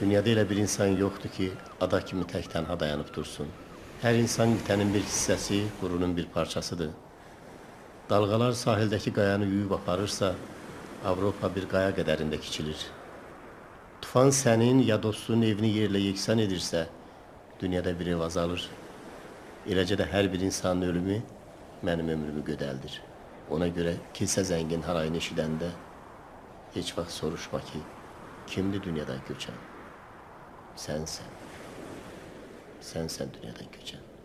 Dünyada elə bir insan yoxdur ki, ada kimi tək tənha dayanıb dursun. Hər insan qitənin bir hissəsi, qurunun bir parçasıdır. Dalğalar sahildəki qayanı yuyub aparırsa, Avropa bir qaya qədərində kiçilir. Tufan sənin ya dostunun evini yerlə yeksan edirsə, dünyada bir ev azalır. Eləcə də hər bir insanın ölümü mənim ömrümü gödəldir. Ona görə kilsə zəngin harayını eşidəndə heç vaxt soruşma ki, kimdir dünyadan köçən? Sənsən. Sənsən dünyadan köçən.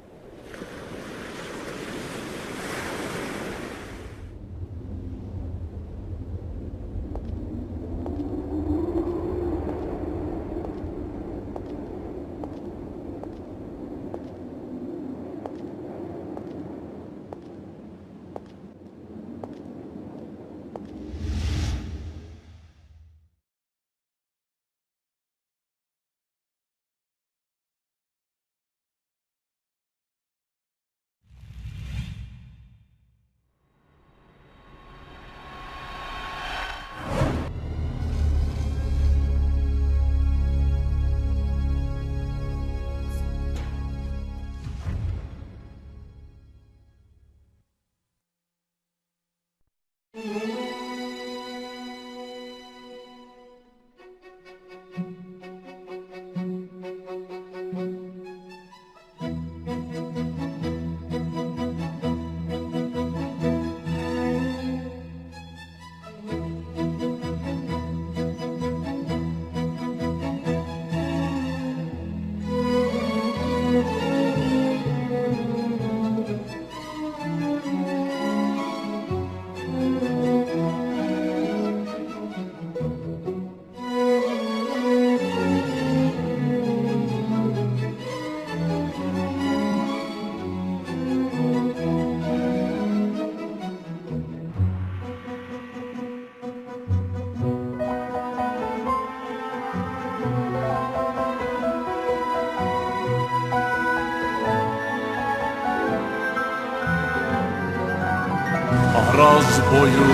Araz boyu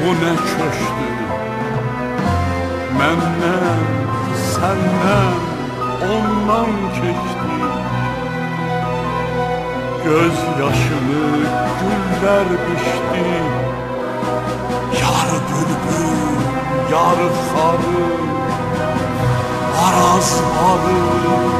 bu ne köştü Menden, senden, ondan keçti Göz yaşını güller biçti. Yarı bülbül, yarı sarı Araz arı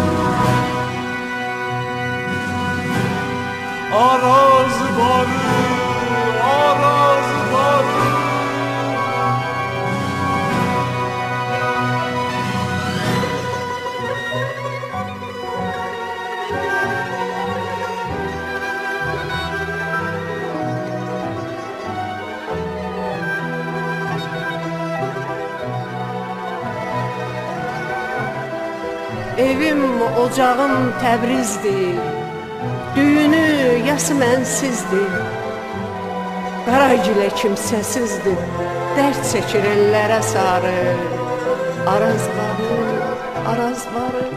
Evim, ocağım Təbrizdir. Düyünü yası mənsizdir. Qaragilə kimsəsizdir. Dərd çəkir ellərə sarı. Araz barı,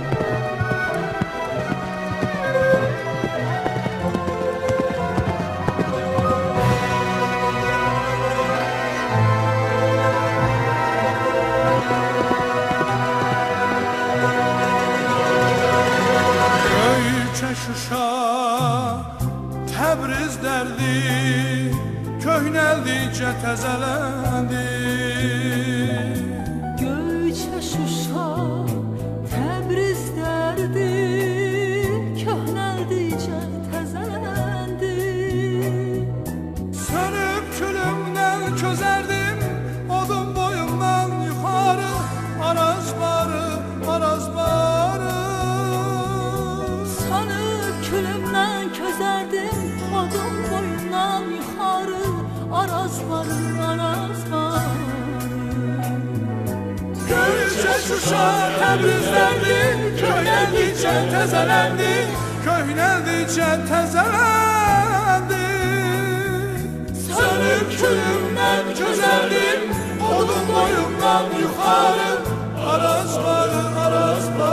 araz varı. Göyçə Şuşa Təbrizləndi Köhnəldikcə təzələndi Köhnəldikcə təzələndi Sönüb külümdən közərdim Odun boyumdan yuxarı Araz barı, araz barı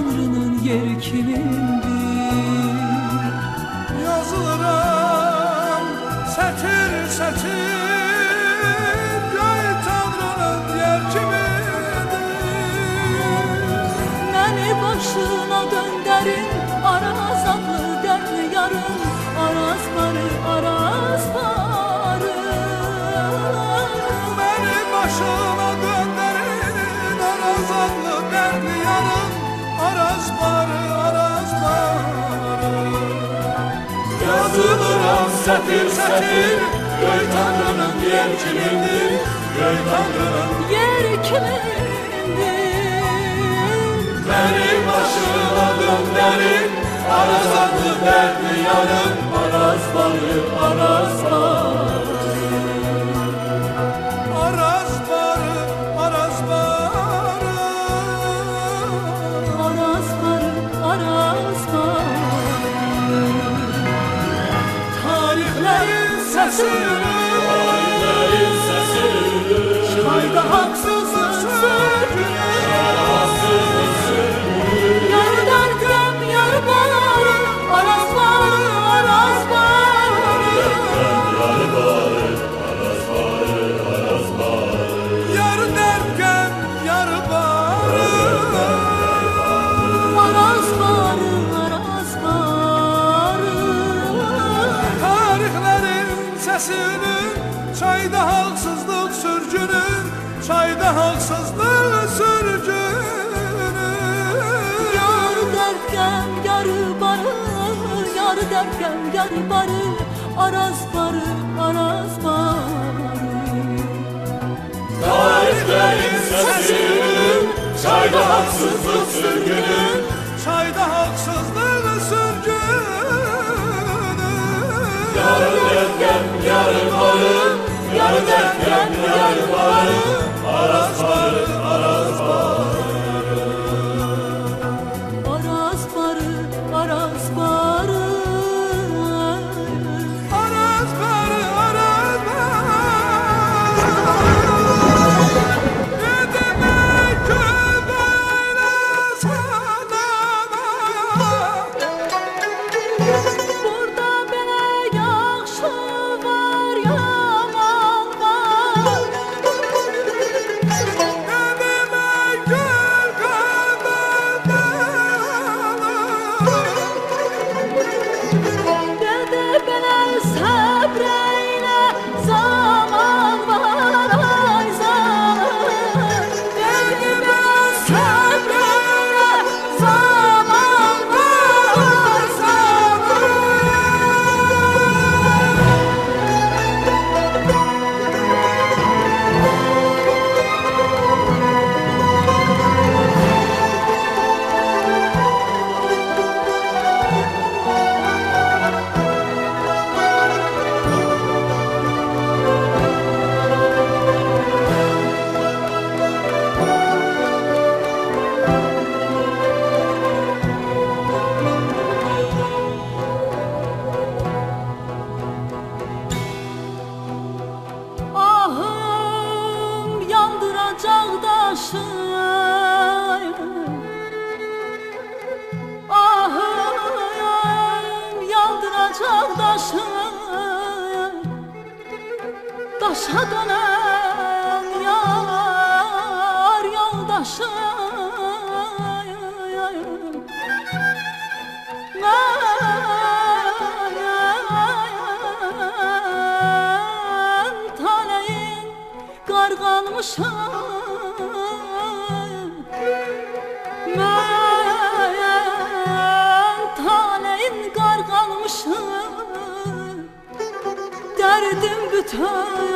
Tanrı'nın yer kimindir Yazılıram sətir sətir Göy Tanrı'nın yer kimidir Məni başına döndərin Araz adlı dərli yarım Araz barı, araz barı Beni başına döndürün Araz adlı dertli yarım Araz barı, araz barı Yazılıram sətir sətir Göy Tanrı'nın yer kimindir Göy Tanrı'nın Yer kimindir Beni başına döndürün Araz adlı dertli yarım Araz Çayda haksızlık sürgünün Yar derken yar barı Yar derken yar barı Araz barı, araz barı. Tarihlerin sesinin Çayda haksızlık sürgünün Çayda haksızlık sürgünün Yarı derken yarı barı Yarı derken yarı barı Araz barı, daşı Daşa dönen yar yoldaşı Ben taleyin qarğalmışam time.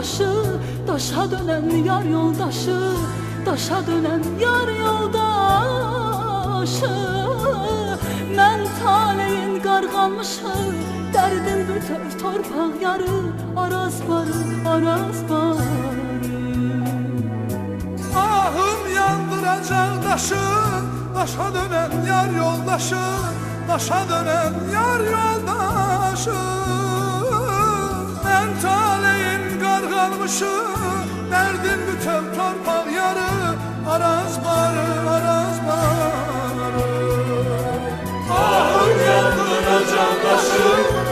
Yoldaşı Daşa dönen yar yoldaşı Daşa dönen yar yoldaşı. Mən taleyin qarğalmışı Dərdim bütöv torpaq yarı Araz barı, araz barı. Ahım yandıracak daşı Daşa dönen yar yoldaşı Daşa dönen yar yoldaşı. Ben taleyin qarğalmışı Derdim bütöv torpaq yarı. Araz barı, araz barı. Ahım yandıracak daşı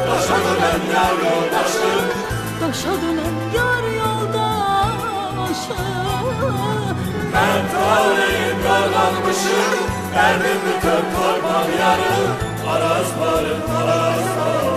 Daşa dönen yar yoldaşı Daşa dönen yar yoldaşı Ben taleyin qarğalmışı Derdim bütöv torpaq yarı. Araz barı, araz barı